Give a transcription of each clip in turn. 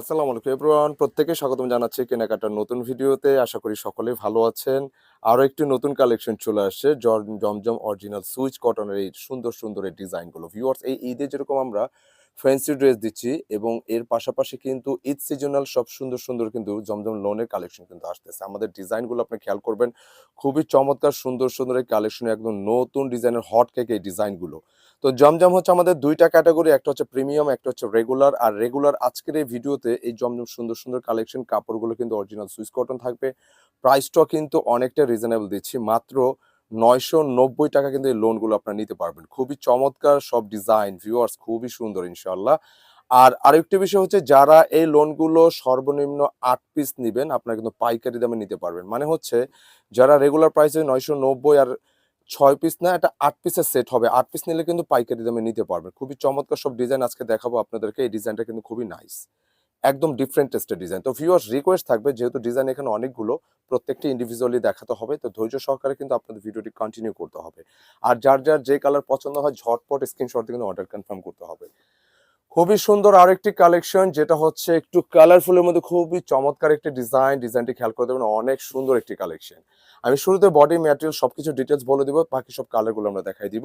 আসসালামু আলাইকুম এভরিওয়ান। প্রত্যেকে স্বাগতম জানাচ্ছি কেনাকাটার নতুন ভিডিওতে। আশা করি সকলেই ভালো আছেন। আরও একটি নতুন কালেকশন চলে আসছে। জমজম অরিজিনাল সুইচ কটনের এই সুন্দর সুন্দর এই ডিজাইনগুলো। ভিউয়ার্স, এই ঈদে যেরকম আমরা ফ্যান্সি ড্রেস দিচ্ছি এবং এর পাশাপাশি কিন্তু ঈদ সিজনাল সব সুন্দর সুন্দর কিন্তু জমজম লোনের কালেকশন কিন্তু আসতেছে। আমাদের ডিজাইনগুলো আপনি খেয়াল করবেন। খুবই চমৎকার, সুন্দর সুন্দর এই কালেকশন একদম নতুন ডিজাইনের হট কেক এই ডিজাইনগুলো। তো জমজম হচ্ছে আমাদের দুইটা ক্যাটাগরি, একটা হচ্ছে প্রিমিয়াম, একটা হচ্ছে রেগুলার। আর রেগুলার আজকের এই ভিডিওতে এই জমজম সুন্দর সুন্দর কালেকশন কাপড়গুলো কিন্তু অরিজিনাল সুইস কটন থাকবে। প্রাইসটাও কিন্তু অনেকটা রিজনেবল দিচ্ছি। মাত্র নয়শো নব্বই টাকা কিন্তু এই লোনগুলো আপনারা নিতে পারবেন। খুবই চমৎকার সব ডিজাইন ভিউয়ার্স খুবই সুন্দর ইনশাল্লাহ আর আরেকটি বিষয় হচ্ছে যারা এই লোনগুলো সর্বনিম্ন আট পিস নেবেন, আপনারা কিন্তু পাইকারি দামে নিতে পারবেন। মানে হচ্ছে যারা রেগুলার প্রাইসে নয়শো নব্বই আর ছয় পিস না, এটা আট পিসের সেট হবে। আট পিস নিলে কিন্তু পাইকারি দামে নিতে পারবেন। খুবই চমৎকার সব ডিজাইন আজকে দেখাবো আপনাদেরকে। এই ডিজাইনটা কিন্তু খুবই নাইস একদম ডিফারেন্ট টেস্টের ডিজাইন তো ভিউয়ার্স রিকোয়েস্ট থাকবে, যেহেতু ডিজাইন এখানে অনেকগুলো, প্রত্যেকটি ইন্ডিভিজুয়ালি দেখাতে হবে, তো ধৈর্য সহকারে কিন্তু আপনাদের ভিডিওটি কন্টিনিউ করতে হবে। আর যার যার যে কালার পছন্দ হয়, ঝটপট স্ক্রিনশট দিয়ে কিন্তু অর্ডার কনফার্ম করতে হবে। খুবই সুন্দর আরেকটি কালেকশন যেটা হচ্ছে একটু কালারফুলের মধ্যে খুবই চমৎকার একটি ডিজাইন ডিজাইনটি খেয়াল করে দেবেন অনেক সুন্দর একটি কালেকশন আমি শুরুতে বডি ম্যাটেরিয়াল সবকিছু ডিটেলস বলে দিব, বাকি সব কালারগুলো আমরা দেখাই দিব।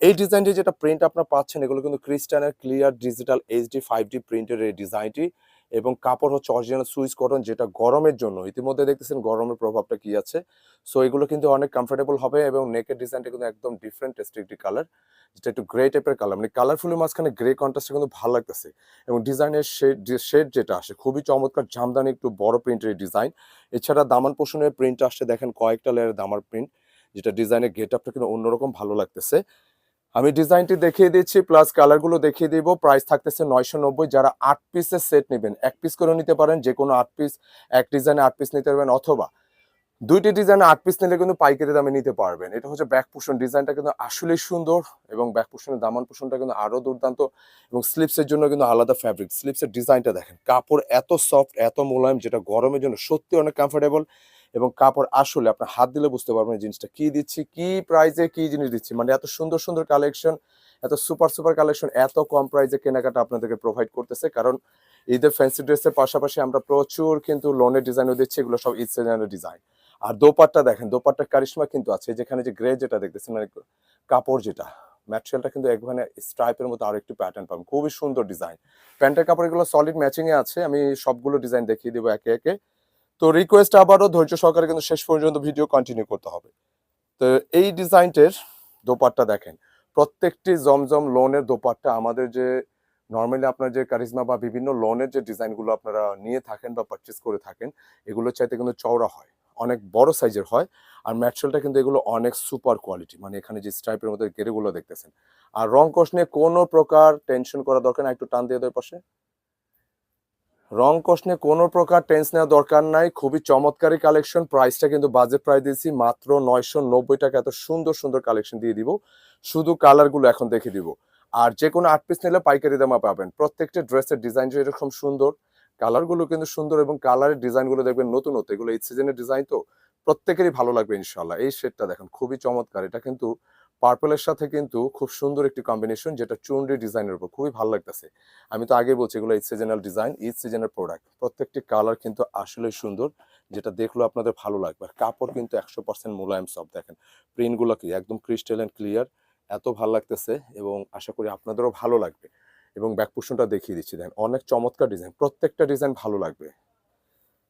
এই ডিজাইনটি যেটা প্রিন্ট আপনারা পাচ্ছেন, এগুলো কিন্তু ক্রিস্টানের clear digital HD five D প্রিন্টের এই ডিজাইনটি এবং কাপড় হচ্ছে অরিজিনাল সুইচ কটন যেটা গরমের জন্য। ইতিমধ্যে দেখতেছেন গরমের প্রভাবটা কি আছে। সো এগুলো কিন্তু অনেক কমফোর্টেবল হবে এবং নেকের ডিজাইনটা কিন্তু একদম ডিফারেন্ট টেস্টের একটি কালার যেটা একটু গ্রে টাইপের কালার মানে কালারফুলের মাঝখানে গ্রে কন্ট্রাস্টটা কিন্তু ভালো লাগতেছে। এবং ডিজাইনের শেড শেড যেটা আসে, খুবই চমৎকার, জামদানি একটু বড় প্রিন্টের ডিজাইন এছাড়া দামান পোষণের প্রিন্ট আসছে, দেখেন কয়েকটা লেয়ারের দামার প্রিন্ট যেটা ডিজাইনের গেট আপটা কিন্তু অন্যরকম ভালো লাগতেছে। আমি ডিজাইনটি দেখিয়ে দিচ্ছি প্লাস কালারগুলো দেখিয়ে দিব। প্রাইস থাকতেছে নয়শো নব্বই, যারা আট পিসের সেট নেবেন, এক পিস করে নিতে পারেন যে কোনো আট পিস এক ডিজাইনে আট পিস নিতে পারবেন, অথবা দুইটি ডিজাইনে আট পিস নিলে কিন্তু পাইকারি দামে নিতে পারবেন। এটা হচ্ছে ব্যাক পোষণ ডিজাইনটা কিন্তু আসলেই সুন্দর এবং ব্যাক পোষণের দামান পোষণটা কিন্তু আরও দুর্দান্ত এবং স্লিপসের জন্য কিন্তু আলাদা ফ্যাব্রিক স্লিপসের ডিজাইনটা দেখেন, কাপড় এত সফট এত মোলায়েম, যেটা গরমের জন্য সত্যি অনেক কমফোর্টেবল এবং কাপড় আসলে আপনার হাত দিলে বুঝতে পারবেন জিনিসটা কি দিচ্ছি, কি প্রাইজে কি জিনিস দিচ্ছি। মানে এত সুন্দর সুন্দর কালেকশন এত সুপার সুপার কালেকশন এত কম প্রাইসে কেনাকাটা আপনাদেরকে প্রোভাইড করতেছে। কারণ ঈদের ফ্যান্সি ড্রেসের পাশাপাশি আমরা প্রচুর কিন্তু লোনের ডিজাইনও দিচ্ছি, এগুলো সব ঈদ সিজনের ডিজাইন আর দোপাট্টা দেখেন দোপাট্টার কারিশমা কিন্তু আছে যেখানে যে গ্রে যেটা দেখতেছেন মানে কাপড় যেটা ম্যাটেরিয়ালটা কিন্তু একখানে স্ট্রাইপের মতো আরও একটু প্যাটার্ন পাবেন। খুবই সুন্দর ডিজাইন প্যান্টের কাপড় এগুলো সলিড ম্যাচিং এ আছে, আমি সবগুলো ডিজাইন দেখিয়ে দিব একে একে। তো রিকোয়েস্ট আবারও ধৈর্য সহকারে কিন্তু শেষ পর্যন্ত ভিডিও কন্টিনিউ করতে হবে। তো এই ডিজাইনটের দোপাট্টা দেখেন, প্রত্যেকটি জমজম লোনের দোপাট্টা আমাদের যে নর্মালি আপনার যে কারিজমা বা বিভিন্ন লোনের যে ডিজাইনগুলো আপনারা নিয়ে থাকেন বা পারচেস করে থাকেন এগুলো চাইতে কিন্তু চওড়া হয়, অনেক বড় সাইজের হয়, আর ম্যাটেরিয়ালটা কিন্তু এগুলো অনেক সুপার কোয়ালিটি মানে এখানে যে স্ট্রাইপের মধ্যে গেরেগুলো দেখতেছেন। আর রং কোষ নিয়ে কোনো প্রকার টেনশন করা দরকার না, একটু টান দিয়ে দেয় পাশে। রং কোষ কোনো প্রকার টেন্স নেওয়া দরকার নাই। খুবই চমৎকারী কালেকশন প্রাইসটা কিন্তু বাজেট প্রাইস দিয়েছি, মাত্র নয়শো নব্বই টাকা। এত সুন্দর সুন্দর কালেকশন দিয়ে দিব। শুধু কালারগুলো এখন দেখে দিব। আর যে কোনো আট পিস নিলে পাইকারি দামা পাবেন। প্রত্যেকটা ড্রেসের ডিজাইন এরকম সুন্দর কালারগুলো কিন্তু সুন্দর এবং কালারের ডিজাইনগুলো দেখবেন নতুন নতুন এগুলো এই সিজনের ডিজাইন তো প্রত্যেকেরই ভালো লাগবে ইনশাল্লাহ এই শেডটা দেখেন, খুবই চমৎকার। এটা কিন্তু পার্পলের সাথে কিন্তু খুব সুন্দর একটি কম্বিনেশন যেটা চুনরি ডিজাইনের উপর খুবই ভালো লাগতেছে। আমি তো আগে বলছি এগুলো সিজনাল ডিজাইন ইট সিজনের প্রোডাক্ট প্রত্যেকটি কালার কিন্তু আসলেই সুন্দর, যেটা দেখল আপনাদের ভালো লাগবে। আর কাপড় কিন্তু একশো পার্সেন্ট মোলায়েম সব দেখেন। প্রিন্টগুলো কি একদম ক্রিস্টাল অ্যান্ড ক্লিয়ার এত ভালো লাগতেছে এবং আশা করি আপনাদেরও ভালো লাগবে। এবং ব্যাক পোর্শনটা দেখিয়ে দিচ্ছি, দেখেন, অনেক চমৎকার ডিজাইন প্রত্যেকটা ডিজাইন ভালো লাগবে।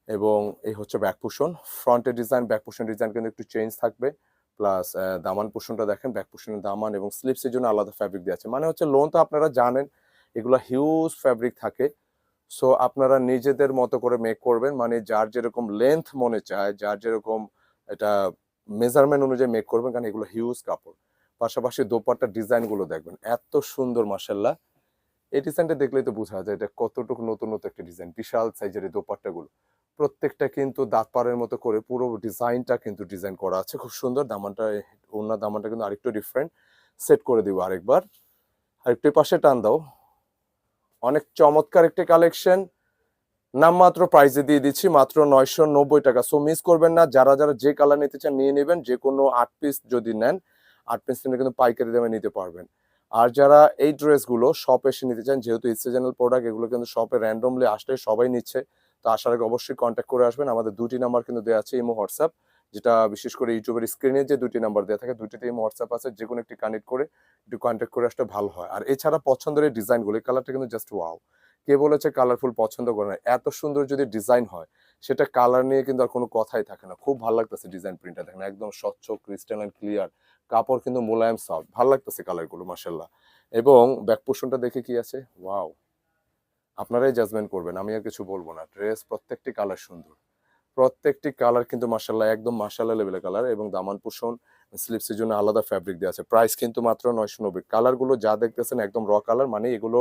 এবং এই হচ্ছে ব্যাক পোর্শন ফ্রন্টের ডিজাইন ব্যাক পোর্শন ডিজাইন কিন্তু একটু চেঞ্জ থাকবে। প্লাস দামান পোর্শনটা দেখেন ব্যাক পোর্শনের দামান এবং স্লিপসের জন্য আলাদা ফ্যাব্রিক দেওয়া আছে। মানে হচ্ছে লোন তো আপনারা জানেন, এগুলো হিউজ ফ্যাব্রিক থাকে। সো আপনারা নিজেদের মতো করে মেক করবেন। মানে যার যেরকম লেন্থ মনে চায়, যার যেরকম এটা মেজারমেন্ট অনুযায়ী মেক করবেন, কারণ এগুলো হিউজ কাপড়। পাশাপাশি দোপাট্টার ডিজাইনগুলো দেখবেন, এত সুন্দর মাসাল্লাহ এই ডিজাইনটা দেখলেই তো বোঝা যায় এটা কতটুকু নতুন নতুন একটা ডিজাইন বিশাল সাইজের এই দোপাট্টাগুলো। প্রত্যেকটা কিন্তু দাঁত পাড়ের মতো করে পুরো ডিজাইনটা কিন্তু ডিজাইন করা আছে। খুব সুন্দর, দামানটা ওনার দামানটা কিন্তু আরেকটু ডিফারেন্ট সেট করে দিব আরেকবার। আরেকটু পাশে টান দাও। অনেক চমৎকার একটি কালেকশন নামমাত্র প্রাইজে দিয়ে দিচ্ছি, মাত্র নয়শো নব্বই টাকা। সো মিস করবেন না, যারা যারা যে কালার নিতে চান নিয়ে নেবেন, যে কোনো আট পিস যদি নেন, আট পিস নিলে কিন্তু পাইকারি দামে নিতে পারবেন। আর যারা এই ড্রেসগুলো শপ এসে নিতে চান, যেহেতু সিজনাল প্রোডাক্ট এগুলো কিন্তু শপে র্যান্ডমলি আসলে সবাই নিচ্ছে। তো আসার আগে অবশ্যই কন্ট্যাক্ট করে আসবেন। আমাদের দুটি নাম্বার কিন্তু দেওয়া আছে ইমো, হোয়াটসঅ্যাপ, যেটা বিশেষ করে ইউটিউবের স্ক্রিনে যে দুটি নাম্বার দেওয়া থাকে দুটিতে ইমো, হোয়াটসঅ্যাপ আছে যে কোনো একটি কানেক্ট করে একটু কন্ট্যাক্ট করে আসলে ভালো হয়। আর এছাড়া পছন্দের এই ডিজাইনগুলো কালারটা কিন্তু জাস্ট ওয়াও কে বলেছে কালারফুল পছন্দ করে না। এত সুন্দর যদি ডিজাইন হয়, সেটা কালার নিয়ে কিন্তু আর কোনো কথাই থাকে না। খুব ভালো লাগতেছে ডিজাইন প্রিন্টটা দেখেন, একদম স্বচ্ছ ক্রিস্টাল অ্যান্ড ক্লিয়ার কাপড় কিন্তু মোলায়েম সফট ভালো লাগতেছে কালারগুলো মাসাল্লাহ এবং ব্যাক পোর্শনটা দেখে কি আছে? ওয়াও আপনারাই জাজমেন্ট করবেন, আমি আর কিছু বলব না। ড্রেস প্রত্যেকটি কালার সুন্দর। প্রত্যেকটি কালার কিন্তু মাসাল্লাহ একদম মাসাল্লাহ লেভেলের কালার এবং দামান পোষণ স্লিপসের জন্য আলাদা ফ্যাব্রিক দেওয়া আছে। প্রাইস কিন্তু মাত্র নয়শো নব্বই। কালারগুলো যা দেখতেছেন একদম র কালার মানে এগুলো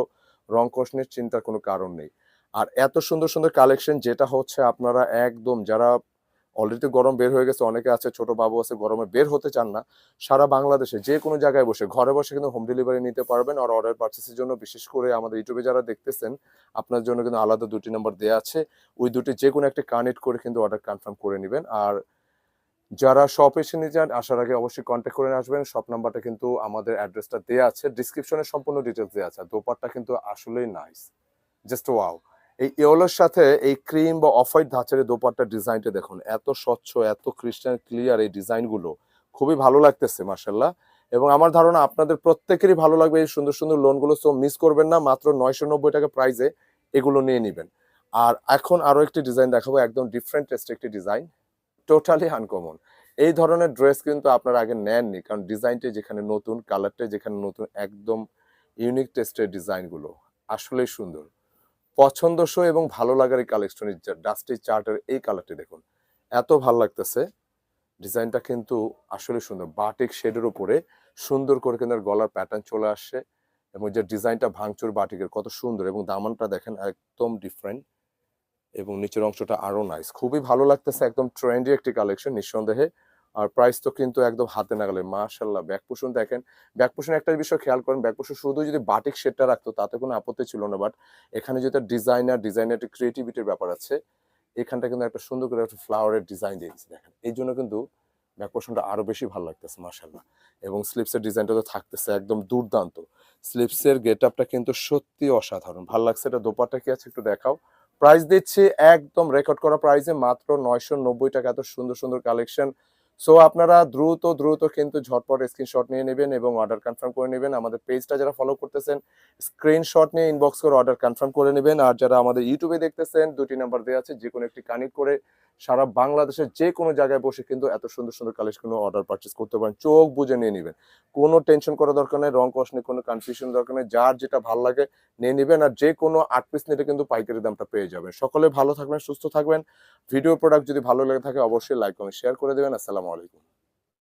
রং কষণের চিন্তার কোনো কারণ নেই। আর এত সুন্দর সুন্দর কালেকশন যেটা হচ্ছে আপনারা একদম যারা অলরেডি গরম বের হয়ে গেছে, অনেকে আছে, ছোট বাবু আছে, গরমে বের হতে চান না। সারা বাংলাদেশে যে কোনো জায়গায় বসে, ঘরে বসে কিন্তু হোম ডেলিভারি নিতে পারবেন আর অর্ডার পার্চেসের জন্য বিশেষ করে আমাদের ইউটিউবে যারা দেখতেছেন, আপনার জন্য কিন্তু আলাদা দুটি নাম্বার দেওয়া আছে। ওই দুটি যে কোনো একটা কানেক্ট করে কিন্তু অর্ডার কনফার্ম করে নেবেন। আর যারা শপ এসে নিয়ে যান আসার আগে অবশ্যই কন্ট্যাক্ট করে আসবেন। শপ নাম্বারটা কিন্তু আমাদের অ্যাড্রেসটা দেওয়া আছে। ডিসক্রিপশনে সম্পূর্ণ ডিটেলস দেওয়া আছে। দোপারটা কিন্তু আসলেই নাইস জাস্ট ওয়াও এই ইয়েলোর সাথে এই ক্রিম বা অফ হোয়াইট ধাঁচের দোপাট্টার ডিজাইনটা দেখুন, এত স্বচ্ছ, এত ক্রিস্টাল ক্লিয়ার এই ডিজাইনগুলো। খুবই ভালো লাগতেছে মার্শাল্লাহ এবং আমার ধারণা আপনাদের প্রত্যেকেরই ভালো লাগবে এই সুন্দর সুন্দর লোনগুলো সো মিস করবেন না, মাত্র নয়শো নব্বই টাকা প্রাইজে এগুলো নিয়ে নেবেন। আর এখন আরও একটি ডিজাইন দেখাবো, একদম ডিফারেন্ট টেস্ট একটি ডিজাইন টোটালি আনকমন এই ধরনের ড্রেস কিন্তু আপনারা আগে নেননি, কারণ ডিজাইনটা যেখানে নতুন কালারটা যেখানে নতুন, একদম ইউনিক টেস্টের ডিজাইনগুলো আসলেই সুন্দর। পছন্দসই এবং ভালো লাগার এই কালেকশন ডাস্টি চার্টের এই কালারটি দেখুন। এত ভালো লাগতেছে। ডিজাইনটা কিন্তু আসলে সুন্দর। বাটিক শেডের উপরে সুন্দর করে কিন্তু গলার প্যাটার্ন চলে আসছে এবং যে ডিজাইনটা ভাঙচুর বাটিকের কত সুন্দর এবং দামানটা দেখেন একদম ডিফারেন্ট এবং নিচের অংশটা আরও নাইস খুবই ভালো লাগতেছে, একদম ট্রেন্ডি একটি কালেকশন নিঃসন্দেহে। আর প্রাইস তো কিন্তু একদম হাতে নাগালে মাশাল্লাহ ব্যাক পোষণ দেখেন ব্যাক পোষণ একটা বিষয় খেয়াল করেন ব্যাক পোষণ শুধু যদি বাটিক শেডটা রাখতো, তাতে কোনো আপত্তি ছিল না। বাট এখানে যেটা ডিজাইনার ডিজাইনার একটা ক্রিয়েটিভিটির ব্যাপার আছে, এখানটা কিন্তু একটা সুন্দর করে একটা ফ্লাওয়ারের ডিজাইন দিয়েছে, দেখেন। এই জন্য কিন্তু ব্যাক পোষণটা আরও বেশি ভালো লাগতেছে মাশাল্লাহ এবং স্লিপসের ডিজাইনটা তো থাকতেছে একদম দুর্দান্ত। স্লিপসের গেট আপটা কিন্তু সত্যি অসাধারণ। ভালো লাগছে এটা দোপাটা কি আছে একটু দেখাও। প্রাইস দিচ্ছি একদম রেকর্ড করা প্রাইসে মাত্র নয়শো নব্বই টাকা। এত সুন্দর সুন্দর কালেকশন সো আপনারা দ্রুত দ্রুত কিন্তু ঝটপট স্ক্রিনশট নিয়ে নেবেন এবং অর্ডার কনফার্ম করে নেবেন। আমাদের পেজটা যারা ফলো করতেছেন স্ক্রিনশট নিয়ে ইনবক্স করে অর্ডার কনফার্ম করে নেবেন। আর যারা আমাদের ইউটিউবে দেখতেছেন, দুটি নাম্বার দেওয়া আছে যে কোনো একটি কানেক্ট করে সারা বাংলাদেশের যে কোনো জায়গায় বসে কিন্তু এত সুন্দর সুন্দর কালেকশন অর্ডার পারচেস করতে পারেন। চোখ বুঝে নিয়ে নেবেন। কোনো টেনশন করা দরকার নেই রং কষ নেই কোনো কনফিউশন দরকার নেই, যার যেটা ভালো লাগে নিয়ে নেবেন। আর যে কোনো আট পিস নিলে কিন্তু পাইকারি দামটা পেয়ে যাবেন। সকলে ভালো থাকবেন, সুস্থ থাকবেন। ভিডিও প্রোডাক্ট যদি ভালো লেগে থাকে, অবশ্যই লাইক কমেন্ট শেয়ার করে দেবেন। আসসালামু আলাইকুম।